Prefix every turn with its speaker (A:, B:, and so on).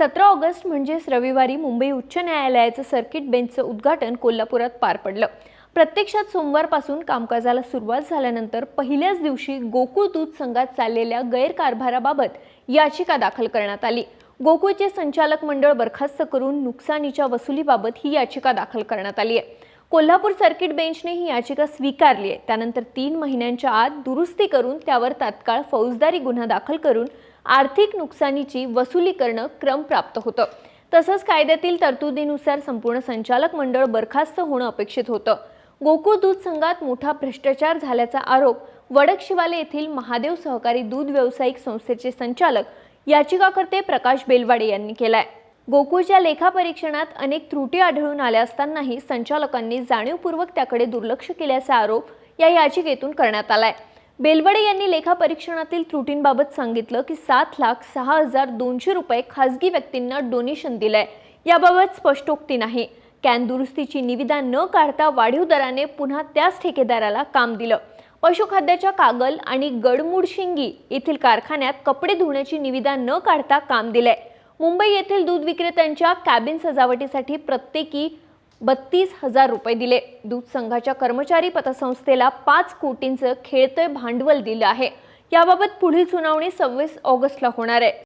A: सतरा ऑगस्ट म्हणजेच रविवारी मुंबई उच्च न्यायालयाचं सर्किट बेंचचं उद्घाटन कोल्हापुरात पार पडलं. प्रत्यक्षात सोमवारपासून कामकाजाला सुरुवात झाल्यानंतर पहिल्याच दिवशी गोकुळ दूध संघात चाललेल्या गैरकारभाराबाबत याचिका दाखल करण्यात आली. गोकुळचे संचालक मंडळ बरखास्त करून नुकसानीच्या वसुलीबाबत ही याचिका दाखल करण्यात आली आहे. कोल्हापूर सर्किट बेंचने ही याचिका स्वीकारली आहे. त्यानंतर तीन महिन्यांच्या आत दुरुस्ती करून त्यावर तात्काळ फौजदारी गुन्हा दाखल करून आर्थिक नुकसानीची वसुली करणं क्रमप्राप्त होतं. तसंच कायद्यातील तरतुदीनुसार संपूर्ण संचालक मंडळ बरखास्त होणं अपेक्षित होतं. गोकुळ दूध संघात मोठा भ्रष्टाचार झाल्याचा आरोप वडक शिवाले येथील महादेव सहकारी दूध व्यावसायिक संस्थेचे संचालक याचिकाकर्ते प्रकाश बेलवाडे यांनी केलाय. गोकुळच्या लेखापरीक्षणात अनेक त्रुटी आढळून आल्या असतानाही संचालकांनी जाणीवपूर्वक त्याकडे दुर्लक्ष केल्याचा आरोप या याचिकेतून करण्यात आलाय. बेलवडे यांनी लेखापरीक्षणातील त्रुटींबाबत सांगितलं की सात लाख सहा हजार दोनशे रुपये खासगी व्यक्तींना डोनेशन दिलंय. याबाबत स्पष्टोक्ती नाही. कॅन दुरुस्तीची निविदा न काढता वाढीव दराने पुन्हा त्याच ठेकेदाराला काम दिलं. पशुखाद्याच्या कागल आणि गडमुडशिंगी येथील कारखान्यात कपडे धुण्याची निविदा न काढता काम दिलंय. मुंबई येथील दूध विक्रेत्यांच्या कॅबिन सजावटीसाठी प्रत्येकी बत्तीस हजार रुपये दिले. दूध संघाच्या कर्मचारी पतसंस्थेला पाच कोटींचं खेळतंय भांडवल दिलं आहे. याबाबत पुढील सुनावणी सव्वीस ऑगस्टला होणार आहे.